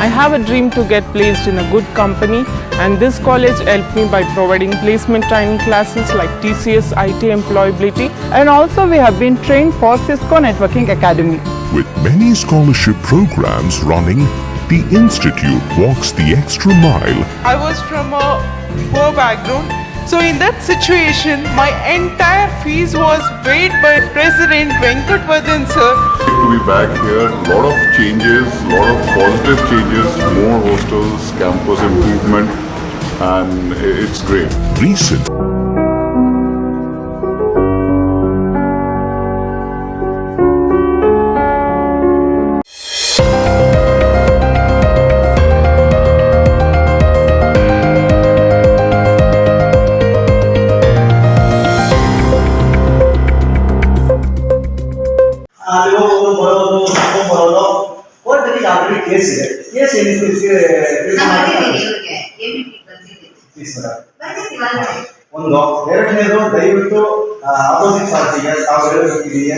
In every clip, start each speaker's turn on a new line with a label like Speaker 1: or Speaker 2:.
Speaker 1: I have a dream to get placed in a good company and this college helped me by providing placement training classes like TCS, IT employability and also we have been trained for Cisco Networking Academy.
Speaker 2: With many scholarship programs running, the Institute walks the extra mile
Speaker 3: I was from a poor background. So in that situation, my entire fees was paid by President Venkat Vadan sir.
Speaker 4: To be back here, lot of changes, lot of positive changes, more hostels, campus improvement, and it's great.
Speaker 2: recent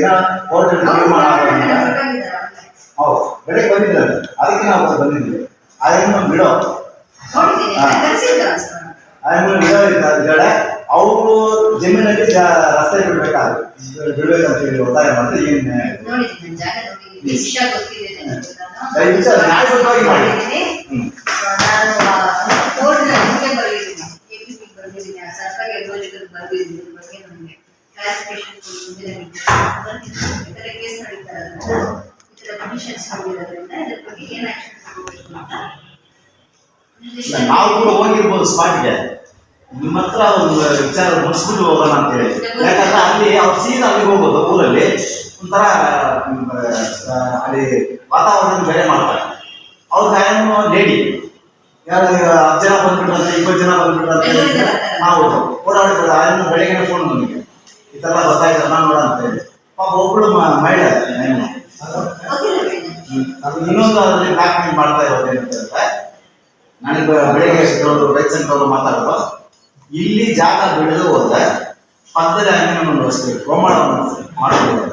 Speaker 5: ಹೇಳಬೇಕಿದೆ ಏನ ಕೋರ್ಟಲ್ಲಿ ತೀರ್ಮಾನ ಆಗೋದ್ರಿಂದ ಹೌದು ಬೆಳಗ್ಗೆ ಬಂದಿದ್ದಾರೆ. ಅದಕ್ಕೆ ನಾವು ಅವತ್ತು ಬಂದಿದ್ದೀವಿ ಅದನ್ನು ಬಿಡೋ. ಅದನ್ನು ಬಿಡೋ ಇದ್ದಾಳೆ ಅವರು ಜಮೀನಲ್ಲಿ ಜಾ- ರಸ್ತೆ ಬಿಡ್ಬೇಕಾಗುತ್ತೆ ಬಿಡ್ಬೇಕಂತ ಹೇಳಿ ಒತ್ತಾಯ ಮಾಡಿದ್ರೆ ಏನ್ ನ್ಯಾಯ ಇದೆ? ದಯವಿಟ್ಟು ಅದು ನ್ಯಾಯಬದ್ಧವಾಗಿ ಮಾಡಿ. ಹ್ಮ್.
Speaker 6: ಸರ್ಕಾರಿ ಯೋಜನೆಗಳು ಬರ್ದಿದ್ದೀನಿ ಇದ್ರ ಬಗ್ಗೆ ನಮಗೆ
Speaker 5: ನಾವು ಕೂಡ ಹೋಗಿರ್ಬೋದು ಸ್ಪಾಟ್ಗೆ ನಿಮ್ಮ ಹತ್ರ ಒಂದು ವಿಚಾರ ಮುಗಿಸ್ಬಿಟ್ಟು ಹೋಗೋಣ ಅಂತ ಹೇಳಿ. ಯಾಕಂದ್ರೆ ಅಲ್ಲಿ ಅವ್ರು ಸೀದಾ ಅಲ್ಲಿಗೆ ಹೋಗೋದು ಊರಲ್ಲಿ. ಒಂಥರ ಅಲ್ಲಿ ವಾತಾವರಣ ಬೇರೆ ಮಾಡ್ತಾರೆ. ಅವ್ರ ಟೈಮ್ ಲೇಡಿ ಯಾರು ಹತ್ತು ಜನ ಬಂದ್ಬಿಟ್ರಂತೆ, ಇಪ್ಪತ್ತು ಜನ ಬಂದ್ಬಿಟ್ರಂತೆ ನಾವು ಓಡಾಡಿ ಆಯಮ್ಮ ಬೆಳಗ್ಗೆ ಫೋನ್ ನನಗೆ ಥರ ಗೊತ್ತಾಯ್ತು ನಾನು ನೋಡ ಅಂತ ಹೇಳಿ. ಪಾಪ ಒಬ್ಬಳು ಮಹಿಳೆ ಹೆಣ್ಣು. ಇನ್ನೊಂದು ಅದರಲ್ಲಿ ಮೇಲ್ ಮಾಡ್ತಾ ಇರೋದು ಏನಂತಂದ್ರೆ ನನಗೆ ಬೆಳಿಗ್ಗೆ ಕೆಲವರು ರೈತ ಸಂಘದವರು ಮಾತಾಡೋದು? ಇಲ್ಲಿ ಜಾಗ ಬಿಡದು ಹೋದ್ರೆ ಪಕ್ಕದಲ್ಲಿ ಅಂಗನವನ್ನು ಅಷ್ಟೇ ಗೋಮಾಳ ಮಾಡಬಹುದು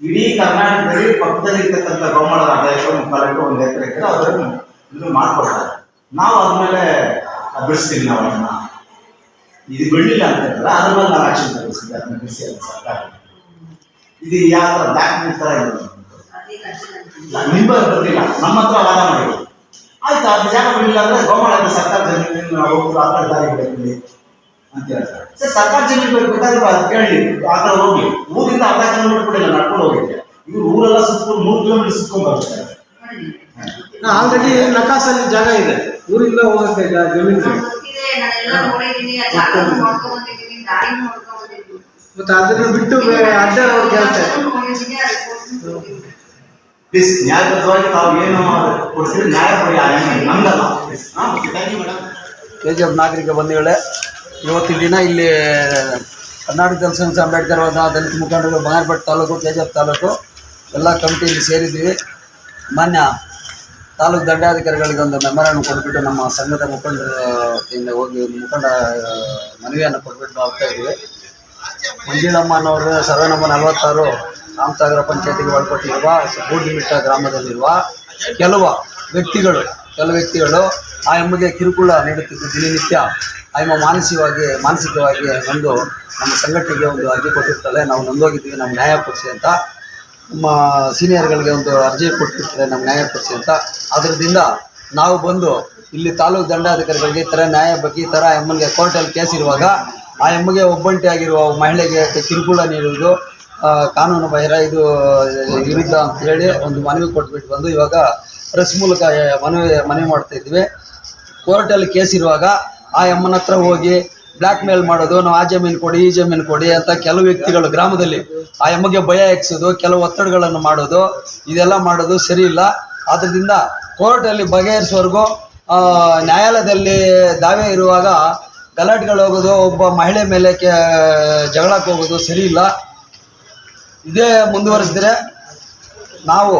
Speaker 5: ಇಡೀ ಕರ್ನಾಟಕದಲ್ಲಿ ಪಕ್ಕದಲ್ಲಿ ಇರ್ತಕ್ಕಂಥ ಗೋಮಾಳದ ಅಧ್ಯಕ್ಷರು ಮುಖಾಲಕ್ಕೆ ಒಂದು ಎಕರೆ ಇದ್ರೆ ಅದನ್ನು ಇದು ಮಾಡ್ಕೊಡ್ತಾರೆ ನಾವು ಅದ್ಮೇಲೆ ಬಿಡಿಸ್ತೀವಿ ನಾವು ಅದನ್ನ ಇದು ಬೆಳ್ಳಿಲ್ಲ ಅಂತ ಹೇಳಿದ್ರೆ ಅದ್ರ ಮೇಲೆ ನಾವು ಆಕ್ಷನ್ ತಗೋಸ್ತೀವಿ ಅದನ್ನ ಬಿಡಿಸಿ ಅಂತ ಸರ್ಕಾರ. ಇದು ಯಾವ ಥರ ಬ್ಲ್ಯಾಕ್ ಮೇಲ್ ಥರ
Speaker 6: ಕಷ್ಟ
Speaker 5: ಇಲ್ಲ, ನಿಮ್ಮ ಬರ್ತಿಲ್ಲ ನಮ್ಮ ಹತ್ರ ವಾದ ಮಾಡಿ ಆಯ್ತು ಅದು ಜಾಗ ಬಿಡಲಿಲ್ಲ ಅಂದ್ರೆ ಗೋಮಾಳ ಸರ್ಕಾರ ಜಮೀನು ಹೋಗ್ತಾರೆ ಆ ಕಡೆ ದಾರಿ ಬೇಕಿಲ್ಲ ಅಂತ ಹೇಳ್ತಾರೆ. ಸರ್ ಸರ್ಕಾರ ಜಮೀನು ಬೇಕಾದ್ರೆ ಅದು ಕೇಳಿ ಕಡೆ ಹೋಗಿ ಊರಿಂದ ಅರ್ಧ ಕಿಲೋಮೀಟರ್ ಬಿಡಿಲ್ಲ ನಡ್ಕೊಂಡು ಹೋಗಿದ್ದೆ ಇವ್ರು ಊರೆಲ್ಲ ಸುತ್ಕೊಂಡು ಮೂರು ಕಿಲೋಮೀಟರ್ ಸುತ್ಕೊಂಡು ಬರ್ತಾರೆ.
Speaker 7: ಆಲ್ರೆಡಿ ನಕಾಸಲ್ಲಿ ಜಾಗ ಇದೆ. ಊರಿಂದ ಜ- ಜಮೀನು
Speaker 6: ನಾನೆಲ್ಲ ಆ ನೋಡ್ಕೊಂಡ್ ನೋಡ್ಕೊಂಡ್
Speaker 7: ಮತ್ತೆ ಅದನ್ನ ಬಿಟ್ಟು ಬೇರೆ ಅಡ್ಡ.
Speaker 5: ಪ್ಲೀಸ್ ನ್ಯಾಯಬದ್ಧವಾಗಿ ತಾವು ಏನು ಕೊಡ್ತೀರಿ ನ್ಯಾಯ ಕೊಡಿ
Speaker 8: ಕೆ ಜಿ ಎಫ್ ನಾಗರಿಕ ಬಂಧುಗಳೇ ಇವತ್ತಿನ ದಿನ ಇಲ್ಲಿ ಕರ್ನಾಟಕ ಜನಸಂಘ ಸಂಘ ಅಂಬೇಡ್ಕರ್ ವಾದ ದಲಿತ ಮುಖಂಡರು Bangarapete taluk K G F taluk ಎಲ್ಲ ಕಮಿಟಿಯಲ್ಲಿ ಸೇರಿದ್ದೀವಿ. ಮಾನ್ಯ ತಾಲೂಕು ದಂಡಾಧಿಕಾರಿಗಳಿಗೆ ಒಂದು ಮೆಮರನ್ನು ಕೊಟ್ಬಿಟ್ಟು ನಮ್ಮ ಸಂಘದ ಮುಖಂಡರಿಂದ ಹೋಗಿ ಮುಖಂಡ ಮನವಿಯನ್ನು ಕೊಟ್ಬಿಟ್ಟು ಹೋಗ್ತಾ ಇದ್ದೀವಿ. ಮಂಜುಳಮ್ಮನವರು ಸರ್ವೆ ನಂಬರ್ ನಲವತ್ತಾರು, ರಾಮಸಾಗರ ಪಂಚಾಯತಿಗೆ ಒಳಪಟ್ಟಿರುವ ಬೂದಿಮಿಟ್ಟ ಗ್ರಾಮದಲ್ಲಿರುವ ಕೆಲವು ವ್ಯಕ್ತಿಗಳು ಕೆಲವು ವ್ಯಕ್ತಿಗಳು ಆ ಎಮ್ಮಗೆ ಕಿರುಕುಳ ನೀಡುತ್ತಿದ್ದು ದಿನನಿತ್ಯ ಆ ಎಮ್ಮ ಮಾನಸಿಕವಾಗಿ ಮಾನಸಿಕವಾಗಿ ನೊಂದು ನಮ್ಮ ಸಂಘಟನೆಗೆ ಒಂದು ಅರ್ಜಿ ಕೊಟ್ಟಿರ್ತಾಳೆ. ನಾವು ನೊಂದೋಗಿದ್ದೀವಿ ನಮ್ಮ ನ್ಯಾಯ ಕೊಡಿಸಿ ಅಂತ ನಮ್ಮ ಸೀನಿಯರ್ಗಳಿಗೆ ಒಂದು ಅರ್ಜಿ ಕೊಟ್ಟಿರ್ತಾರೆ ನಮ್ಮ ನ್ಯಾಯ ಅಂತ. ಅದರದಿಂದ ನಾವು ಬಂದು ಇಲ್ಲಿ ತಾಲೂಕು ದಂಡಾಧಿಕಾರಿಗಳಿಗೆ ಈ ಥರ ನ್ಯಾಯ ಬಗ್ಗೆ ಈ ಥರ ಎಮ್ಮನಿಗೆ ಕೋರ್ಟಲ್ಲಿ ಕೇಸ್ ಇರುವಾಗ ಆ ಎಮ್ಮಗೆ ಒಬ್ಬಂಟಿಯಾಗಿರುವ ಮಹಿಳೆಗೆ ಕಿರುಕುಳ ನೀಡುವುದು ಆ, ಕಾನೂನು ಬಾಹಿರ ಇದು ವಿರುದ್ಧ ಅಂತ ಹೇಳಿ ಒಂದು ಮನವಿ ಕೊಟ್ಬಿಟ್ಟು ಬಂದು ಇವಾಗ ಪ್ರೆಸ್ ಮೂಲಕ ಮನವಿ ಮನವಿ ಮಾಡ್ತಾ ಇದ್ವಿ ಕೋರ್ಟಲ್ಲಿ ಕೇಸ್ ಇರುವಾಗ ಆ ಎಮ್ಮನ ಹತ್ರ ಹೋಗಿ ಬ್ಲ್ಯಾಕ್ ಮೇಲ್ ಮಾಡೋದು ನಾವು ಆ ಜಮೀನು ಕೊಡಿ ಈ ಜಮೀನು ಕೊಡಿ ಅಂತ ಕೆಲವು ವ್ಯಕ್ತಿಗಳು ಗ್ರಾಮದಲ್ಲಿ ಆ ಎಮ್ಮಗೆ ಭಯ ಹೆಚ್ಚಿಸೋದು ಕೆಲವು ಒತ್ತಡಗಳನ್ನು ಮಾಡೋದು ಇದೆಲ್ಲ ಮಾಡೋದು ಸರಿ ಇಲ್ಲ. ಆದ್ದರಿಂದ ಕೋರ್ಟಲ್ಲಿ ಆ, ನ್ಯಾಯಾಲಯದಲ್ಲಿ ದಾವೆ ಇರುವಾಗ ಗಲಾಟೆಗಳು ಹೋಗೋದು ಒಬ್ಬ ಮಹಿಳೆ ಮೇಲೆ ಜಗಳಕ್ಕೆ ಹೋಗೋದು ಸರಿ ಇಲ್ಲ. ಇದೇ ಮುಂದುವರಿಸಿದ್ರೆ ನಾವು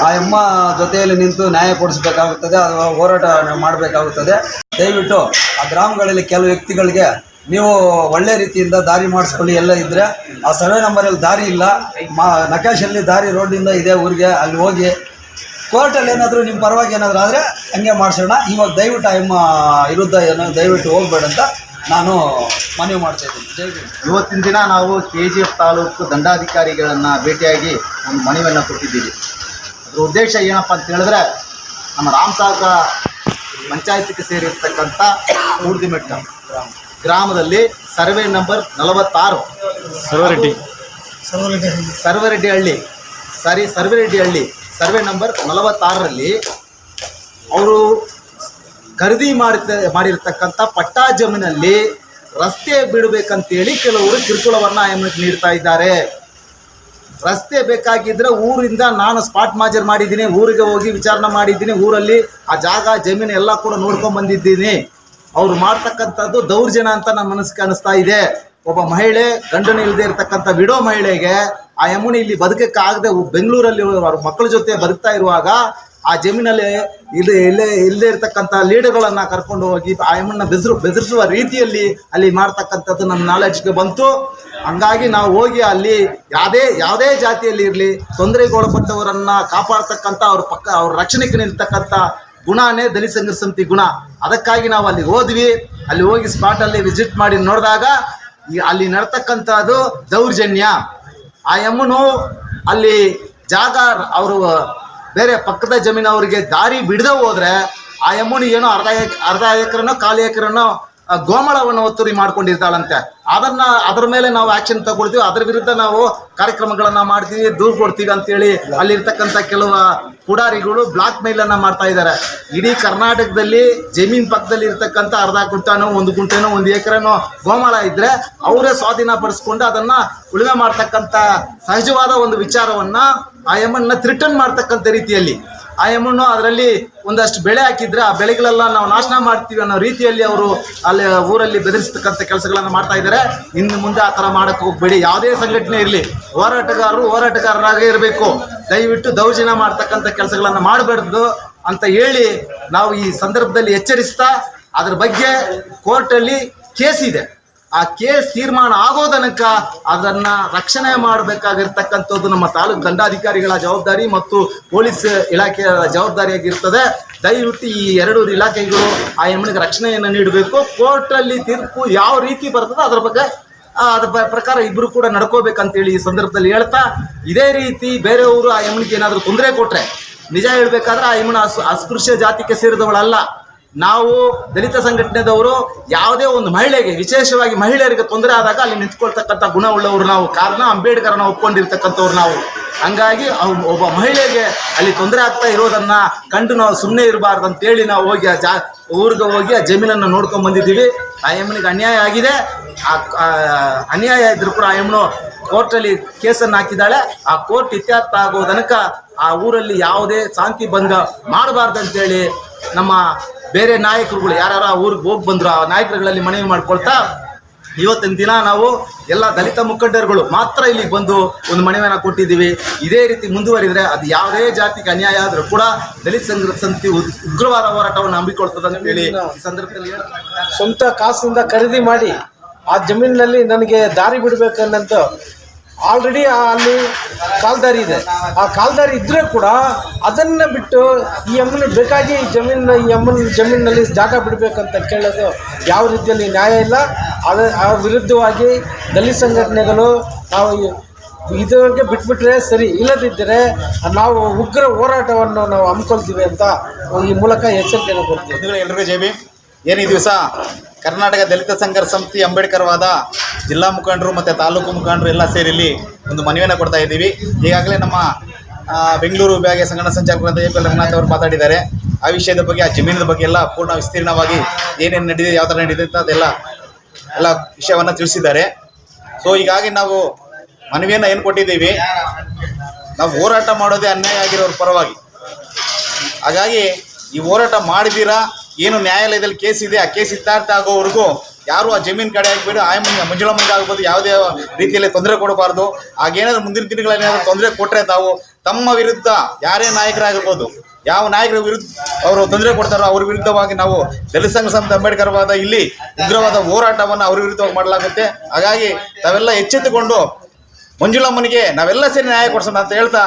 Speaker 8: ಆ ಅಮ್ಮ ಜೊತೆಯಲ್ಲಿ ನಿಂತು ನ್ಯಾಯ ಕೊಡಿಸಬೇಕಾಗುತ್ತದೆ ಅದು ಹೋರಾಟ ಮಾಡಬೇಕಾಗುತ್ತದೆ. ದಯವಿಟ್ಟು ಆ ಗ್ರಾಮಗಳಲ್ಲಿ ಕೆಲವು ವ್ಯಕ್ತಿಗಳಿಗೆ ನೀವು ಒಳ್ಳೆ ರೀತಿಯಿಂದ ದಾರಿ ಮಾಡಿಸ್ಕೊಳ್ಳಿ, ಎಲ್ಲ ಇದ್ದರೆ ಆ ಸರ್ವೆ ನಂಬರಲ್ಲಿ ದಾರಿ ಇಲ್ಲ, ಮಾ ನಕಾಶಲ್ಲಿ ದಾರಿ ರೋಡಿಂದ ಇದೆ ಊರಿಗೆ ಅಲ್ಲಿ ಹೋಗಿ ಕೋರ್ಟಲ್ಲಿ ಏನಾದರೂ ನಿಮ್ಮ ಪರವಾಗಿ ಏನಾದರೂ ಆದರೆ ಹಂಗೆ ಮಾಡಿಸೋಣ. ಇವಾಗ ದಯವಿಟ್ಟು ಆ ಅಮ್ಮ ವಿರುದ್ಧ ಏನೋ ದಯವಿಟ್ಟು ಹೋಗ್ಬೇಡ ಅಂತ ನಾನು ಮನವಿ ಮಾಡ್ತಾ ಇದ್ದೀನಿ.
Speaker 5: ಇವತ್ತಿನ ದಿನ ನಾವು ಕೆ ಜಿ ಎಫ್ ತಾಲೂಕು ದಂಡಾಧಿಕಾರಿಗಳನ್ನು ಭೇಟಿಯಾಗಿ ಒಂದು ಮನವಿಯನ್ನು ಕೊಟ್ಟಿದ್ದೀವಿ. ಅದರ ಉದ್ದೇಶ ಏನಪ್ಪ ಅಂತ ಹೇಳಿದ್ರೆ, ನಮ್ಮ ರಾಮಸಾಗರ ಪಂಚಾಯತಿಗೆ ಸೇರಿರ್ತಕ್ಕಂಥ ಮೂರ್ದಿಮೆಟ್ಟ ಗ್ರಾಮದಲ್ಲಿ ಸರ್ವೆ ನಂಬರ್ ನಲವತ್ತಾರು. ಸರ್ವರೆಡ್ಡಿ. ಸರ್ವರೆಡ್ಡಿ ಹಳ್ಳಿ. ಸಾರಿ ಸರ್ವರೆಡ್ಡಿ ಹಳ್ಳಿ ಸರ್ವೆ ನಂಬರ್ ನಲವತ್ತಾರರಲ್ಲಿ ಅವರು ಖರೀದಿ ಮಾಡಿದ ಮಾಡಿರ್ತಕ್ಕಂಥ ಪಟ್ಟಾ ಜಮೀನಲ್ಲಿ ರಸ್ತೆ ಬಿಡಬೇಕಂತೇಳಿ ಕೆಲವರು ಕಿರುಕುಳವನ್ನು ನೀಡ್ತಾ ಇದ್ದಾರೆ. ರಸ್ತೆ ಬೇಕಾಗಿದ್ರೆ ಊರಿಂದ ನಾನು ಸ್ಪಾಟ್ ಮಾಜರ್ ಮಾಡಿದ್ದೀನಿ, ಊರಿಗೆ ಹೋಗಿ ವಿಚಾರಣೆ ಮಾಡಿದ್ದೀನಿ, ಊರಲ್ಲಿ ಆ ಜಾಗ, ಜಮೀನು ಎಲ್ಲ ಕೂಡ ನೋಡ್ಕೊಂಡು ಬಂದಿದ್ದೀನಿ. ಅವ್ರು ಮಾಡ್ತಕ್ಕಂಥದ್ದು ದೌರ್ಜನ ಅಂತ ನನ್ನ ಮನಸ್ಸಿಗೆ ಅನಿಸ್ತಾ ಇದೆ. ಒಬ್ಬ ಮಹಿಳೆ, ಗಂಡನ ಇಲ್ಲದೆ ಇರತಕ್ಕಂಥ ವಿಡೋ ಮಹಿಳೆಗೆ ಆ ಯಮುನಿ ಇಲ್ಲಿ ಬದುಕಕ್ಕೆ ಆಗದೆ ಬೆಂಗಳೂರಲ್ಲಿ ಮಕ್ಕಳ ಜೊತೆ ಬದುಕ್ತಾ ಇರುವಾಗ ಆ ಜಮೀನಲ್ಲಿ ಇಲ್ಲಿ ಇಲ್ಲೇ ಇಲ್ಲದೆ ಇರತಕ್ಕಂಥ ಲೀಡರ್ಗಳನ್ನು ಕರ್ಕೊಂಡು ಹೋಗಿ ಆ ಎಮ್ಮನ್ನ ಬೆದರು ಬೆದರಿಸುವ ರೀತಿಯಲ್ಲಿ ಅಲ್ಲಿ ಮಾಡ್ತಕ್ಕಂಥದ್ದು ನನ್ನ ನಾಲೆಡ್ಜ್ಗೆ ಬಂತು. ಹಂಗಾಗಿ ನಾವು ಹೋಗಿ ಅಲ್ಲಿ ಯಾವುದೇ ಯಾವುದೇ ಜಾತಿಯಲ್ಲಿ ಇರಲಿ, ತೊಂದರೆಗೊಳಪಟ್ಟವರನ್ನು ಕಾಪಾಡ್ತಕ್ಕಂಥ ಅವ್ರ ಪಕ್ಕ, ಅವ್ರ ರಕ್ಷಣೆಗೆ ನಿಲ್ತಕ್ಕಂಥ ಗುಣನೇ ದಲಿತ ಸಮಿತಿ ಗುಣ. ಅದಕ್ಕಾಗಿ ನಾವು ಅಲ್ಲಿ ಹೋದ್ವಿ. ಅಲ್ಲಿ ಹೋಗಿ ಸ್ಪಾಟಲ್ಲಿ ವಿಸಿಟ್ ಮಾಡಿ ನೋಡಿದಾಗ ಈ ಅಲ್ಲಿ ನಡ್ತಕ್ಕಂಥದ್ದು ದೌರ್ಜನ್ಯ. ಆ ಎಮ್ಮನು ಅಲ್ಲಿ ಜಾಗ, ಅವರು ಬೇರೆ ಪಕ್ಕದ ಜಮೀನವರಿಗೆ ದಾರಿ ಬಿಡದೆ ಹೋದ್ರೆ ಆ ಎಮ್ಮನು ಏನೋ ಅರ್ಧ ಎಕ್ ಅರ್ಧ ಎಕರೆನೋ ಕಾಲು ಎಕರೆನೋ ಆ, ಗೋಮಳವನ್ನು ಒತ್ತುರಿ ಮಾಡ್ಕೊಂಡಿರ್ತಾಳಂತೆ. ಅದನ್ನ, ಅದ್ರ ಮೇಲೆ ನಾವು ಆಕ್ಷನ್ ತಗೊಳ್ತೀವಿ. ಅದರ ವಿರುದ್ಧ ನಾವು ಕಾರ್ಯಕ್ರಮಗಳನ್ನ ಮಾಡ್ತೀವಿ, ದೂರು ಕೊಡ್ತೀವಿ ಅಂತೇಳಿ ಅಲ್ಲಿರ್ತಕ್ಕಂಥ ಕೆಲವು ಪುಡಾರಿಗಳು ಬ್ಲಾಕ್ ಮೇಲನ್ನು ಮಾಡ್ತಾ ಇದ್ದಾರೆ. ಇಡೀ ಕರ್ನಾಟಕದಲ್ಲಿ ಜಮೀನ್ ಪಕ್ಕದಲ್ಲಿ ಇರ್ತಕ್ಕಂಥ ಅರ್ಧ ಗುಂಟನೋ, ಒಂದು ಗುಂಟೆನೋ, ಒಂದು ಎಕರೆನೋ ಗೋಮಾಳ ಇದ್ರೆ ಅವರೇ ಸ್ವಾಧೀನ ಪಡಿಸ್ಕೊಂಡು ಅದನ್ನ ಉಳುಮೆ ಮಾಡ್ತಕ್ಕಂಥ ಸಹಜವಾದ ಒಂದು ವಿಚಾರವನ್ನ ಆ ಎಮ್ಮನ್ನ ತ್ರಿಟನ್ ಮಾಡ್ತಕ್ಕಂಥ ರೀತಿಯಲ್ಲಿ ಆ ಅದರಲ್ಲಿ ಒಂದಷ್ಟು ಬೆಳೆ ಹಾಕಿದ್ರೆ ಆ ಬೆಳೆಗಳೆಲ್ಲ ನಾವು ನಾಶನ ಮಾಡ್ತೀವಿ ಅನ್ನೋ ರೀತಿಯಲ್ಲಿ ಅವರು ಅಲ್ಲಿ ಊರಲ್ಲಿ ಬೆದರಿಸ್ತಕ್ಕಂಥ ಕೆಲಸಗಳನ್ನು ಮಾಡ್ತಾ ಇದ್ದಾರೆ. ಇನ್ನು ಮುಂದೆ ಆ ಥರ ಮಾಡೋಕ್ಕೆ ಹೋಗಬೇಡಿ. ಯಾವುದೇ ಸಂಘಟನೆ ಇರಲಿ, ಹೋರಾಟಗಾರರು ಹೋರಾಟಗಾರರಾಗೇ ಇರಬೇಕು. ದಯವಿಟ್ಟು ದೌರ್ಜನ್ಯ ಮಾಡ್ತಕ್ಕಂಥ ಕೆಲಸಗಳನ್ನು ಮಾಡಬಾರ್ದು ಅಂತ ಹೇಳಿ ನಾವು ಈ ಸಂದರ್ಭದಲ್ಲಿ ಎಚ್ಚರಿಸ್ತಾ, ಅದ್ರ ಬಗ್ಗೆ ಕೋರ್ಟಲ್ಲಿ ಕೇಸ್ ಇದೆ. ಆ ಕೇಸ್ ತೀರ್ಮಾನ ಆಗೋ ತನಕ ಅದನ್ನ ರಕ್ಷಣೆ ಮಾಡಬೇಕಾಗಿರ್ತಕ್ಕಂಥದ್ದು ನಮ್ಮ ತಾಲೂಕು ದಂಡಾಧಿಕಾರಿಗಳ ಜವಾಬ್ದಾರಿ ಮತ್ತು ಪೊಲೀಸ್ ಇಲಾಖೆಯ ಜವಾಬ್ದಾರಿಯಾಗಿರ್ತದೆ. ದಯವಿಟ್ಟು ಈ ಎರಡು ಇಲಾಖೆಗಳು ಆ ಎಮ್ಮನಿಗೆ ರಕ್ಷಣೆಯನ್ನು ನೀಡಬೇಕು. ಕೋರ್ಟಲ್ಲಿ ತೀರ್ಪು ಯಾವ ರೀತಿ ಬರ್ತದೆ ಅದರ ಬಗ್ಗೆ ಅದ್ರ ಪ್ರಕಾರ ಇಬ್ಬರು ಕೂಡ ನಡ್ಕೋಬೇಕಂತೇಳಿ ಈ ಸಂದರ್ಭದಲ್ಲಿ ಹೇಳ್ತಾ, ಇದೇ ರೀತಿ ಬೇರೆಯವರು ಆ ಹೆಣ್ಣಿಗೆ ಏನಾದರೂ ತೊಂದರೆ ಕೊಟ್ಟರೆ ನಿಜ ಹೇಳ್ಬೇಕಾದ್ರೆ ಆ ಅಸ್, ಅಸ್ಪೃಶ್ಯ ಜಾತಿಗೆ ಸೇರಿದವಳಲ್ಲ. ನಾವು ದಲಿತ ಸಂಘಟನೆದವರು ಯಾವುದೇ ಒಂದು ಮಹಿಳೆಗೆ, ವಿಶೇಷವಾಗಿ ಮಹಿಳೆಯರಿಗೆ ತೊಂದರೆ ಆದಾಗ ಅಲ್ಲಿ ನಿಂತ್ಕೊಳ್ತಕ್ಕಂಥ ಗುಣವುಳ್ಳವರು ನಾವು. ಕಾರಣ ಅಂಬೇಡ್ಕರ್ನ ಒಪ್ಕೊಂಡಿರ್ತಕ್ಕಂಥವ್ರು ನಾವು. ಹಂಗಾಗಿ ಒಬ್ಬ ಮಹಿಳೆಗೆ ಅಲ್ಲಿ ತೊಂದರೆ ಆಗ್ತಾ ಇರೋದನ್ನ ಕಂಡು ನಾವು ಸುಮ್ಮನೆ ಇರಬಾರ್ದು ಅಂತೇಳಿ ನಾವು ಹೋಗಿ ಆ ಜಾ, ಊರಿಗೆ ಹೋಗಿ ಆ ಜಮೀನನ್ನು ನೋಡ್ಕೊಂಡ್ ಬಂದಿದ್ದೀವಿ. ಆ ಯಮ್ಮನಿಗೆ ಅನ್ಯಾಯ ಆಗಿದೆ. ಆ ಅನ್ಯಾಯ ಇದ್ರೂ ಕೂಡ ಆ ಯಮ್ಮನು ಕೋರ್ಟಲ್ಲಿ ಕೇಸನ್ನು ಹಾಕಿದ್ದಾಳೆ. ಆ ಕೋರ್ಟ್ ಇತ್ಯರ್ಥ ಆಗೋ ತನಕ ಆ ಊರಲ್ಲಿ ಯಾವುದೇ ಶಾಂತಿ ಭಂಗ ಮಾಡಬಾರ್ದಂತೇಳಿ ನಮ್ಮ ಬೇರೆ ನಾಯಕರುಗಳು ಯಾರು ಊರಿಗೆ ಹೋಗಿ ಬಂದ್ರು, ಆ ನಾಯಕರುಗಳಲ್ಲಿ ಮನವಿ ಮಾಡ್ಕೊಳ್ತಾ ಇವತ್ತಿನ ದಿನ ನಾವು ಎಲ್ಲ ದಲಿತ ಮುಖಂಡರುಗಳು ಮಾತ್ರ ಇಲ್ಲಿಗೆ ಬಂದು ಒಂದು ಮನವಿಯನ್ನು ಕೊಟ್ಟಿದ್ದೀವಿ. ಇದೇ ರೀತಿ ಮುಂದುವರಿದರೆ ಅದು ಯಾವುದೇ ಜಾತಿಗೆ ಅನ್ಯಾಯ ಆದರೂ ಕೂಡ ದಲಿತ ಸಂಘ ಸಂತಿ ಉಗ್- ಉಗ್ರವಾದ ಹೋರಾಟವನ್ನು ಹಮ್ಮಿಕೊಳ್ತದೆ ಅಂತ ಹೇಳಿ ಸಂದರ್ಭದಲ್ಲಿ
Speaker 9: ಸ್ವಂತ ಕಾಸಿನಿಂದ ಖರೀದಿ ಮಾಡಿ ಆ ಜಮೀನಿನಲ್ಲಿ ನನಗೆ ದಾರಿ ಬಿಡಬೇಕನ್ನಂತ ಆಲ್ರೆಡಿ ಅಲ್ಲಿ ಕಾಲ್ದಾರಿ ಇದೆ. ಆ ಕಾಲ್ದಾರಿ ಇದ್ದರೆ ಕೂಡ ಅದನ್ನು ಬಿಟ್ಟು ಈ ಅಮ್ಮನ ಬೇಕಾಗಿ ಜಮೀನು ಈ ಅಮ್ಮನ ಜಮೀನಿನಲ್ಲಿ ಜಾಗ ಬಿಡಬೇಕಂತ ಕೇಳೋದು ಯಾವ ರೀತಿಯಲ್ಲಿ ನ್ಯಾಯ ಇಲ್ಲ. ಅದ, ಆ ವಿರುದ್ಧವಾಗಿ ದಲಿತ ಸಂಘಟನೆಗಳು ನಾವು ಇದಕ್ಕೆ ಬಿಟ್ಬಿಟ್ರೆ ಸರಿ, ಇಲ್ಲದಿದ್ದರೆ ನಾವು ಉಗ್ರ ಹೋರಾಟವನ್ನು ನಾವು ಹಮ್ಮಿಕೊಳ್ತೀವಿ ಅಂತ ಈ ಮೂಲಕ ಎಚ್ಚರಿಕೆಯನ್ನು ಕೊಡ್ತೀವಿ.
Speaker 10: ಎಲ್ರಿಗೂ ಜೇಬಿ ಈ ದಿವಸ? ಕರ್ನಾಟಕ ದಲಿತ ಸಂಘರ್ಷ ಸಮಿತಿ ಅಂಬೇಡ್ಕರ್ವಾದ ಜಿಲ್ಲಾ ಮುಖಂಡರು ಮತ್ತು ತಾಲೂಕು ಮುಖಂಡರು ಎಲ್ಲ ಸೇರಿ ಒಂದು ಮನವಿಯನ್ನು ಕೊಡ್ತಾ ಇದ್ದೀವಿ. ಈಗಾಗಲೇ ನಮ್ಮ ಬೆಂಗಳೂರು ವಿಭಾಗೀಯ ಸಂಘಟನಾ ಸಂಚಾಲಕರಾದ ಎ ಪಿ ರಂಗನಾಥ್ ಅವರು ಮಾತಾಡಿದ್ದಾರೆ. ಆ ವಿಷಯದ ಬಗ್ಗೆ, ಆ ಜಮೀನಿನ ಬಗ್ಗೆ ಎಲ್ಲ ಪೂರ್ಣ ವಿಸ್ತೀರ್ಣವಾಗಿ ಏನೇನು ನಡೆದಿದೆ, ಯಾವ ಥರ ನಡೆದಿದೆ ಅಂತ ಅದೆಲ್ಲ, ಎಲ್ಲ ವಿಷಯವನ್ನು ತಿಳಿಸಿದ್ದಾರೆ. ಸೊ ಹೀಗಾಗಿ ನಾವು ಮನವಿಯನ್ನು ಏನು ಕೊಟ್ಟಿದ್ದೀವಿ? ನಾವು ಹೋರಾಟ ಮಾಡೋದೇ ಅನ್ಯಾಯ ಆಗಿರೋರ ಪರವಾಗಿ. ಹಾಗಾಗಿ ಈ ಹೋರಾಟ ಮಾಡಿದ್ದೀರಾ ಏನು ನ್ಯಾಯಾಲಯದಲ್ಲಿ ಕೇಸ್ ಇದೆ, ಆ ಕೇಸ್ ಇತ್ತಾರ್ಥ ಆಗೋವರೆಗೂ ಯಾರು ಆ ಜಮೀನು ಕಡೆ ಆಗಿಬಿಟ್ಟು ಆಯಮ್ಮನಿಗೆ ಮಂಜುಳಮ್ಮನಿಗೆ ಆಗ್ಬೋದು, ಯಾವುದೇ ರೀತಿಯಲ್ಲಿ ತೊಂದರೆ ಕೊಡಬಾರ್ದು. ಹಾಗೇನಾದ್ರೂ ಮುಂದಿನ ದಿನಗಳಲ್ಲಿ ಏನಾದ್ರು ತೊಂದರೆ ಕೊಟ್ಟರೆ ತಾವು ತಮ್ಮ ವಿರುದ್ಧ ಯಾರೇ ನಾಯಕರಾಗಿರ್ಬೋದು, ಯಾವ ನಾಯಕರ ವಿರುದ್ಧ ಅವರು ತೊಂದರೆ ಕೊಡ್ತಾರೋ ಅವ್ರ ವಿರುದ್ಧವಾಗಿ ನಾವು ದಲಿತ ಸಂಘ ಸಂತ ಅಂಬೇಡ್ಕರ್ವಾದ ಇಲ್ಲಿ ಉಗ್ರವಾದ ಹೋರಾಟವನ್ನು ಅವ್ರ ವಿರುದ್ಧವಾಗಿ ಮಾಡಲಾಗುತ್ತೆ. ಹಾಗಾಗಿ ತಾವೆಲ್ಲ ಎಚ್ಚೆತ್ತುಕೊಂಡು ಮಂಜುಳಮ್ಮನಿಗೆ ನಾವೆಲ್ಲ ಸೇರಿ ನ್ಯಾಯ ಕೊಡ್ಸೋಣ ಅಂತ ಹೇಳ್ತಾ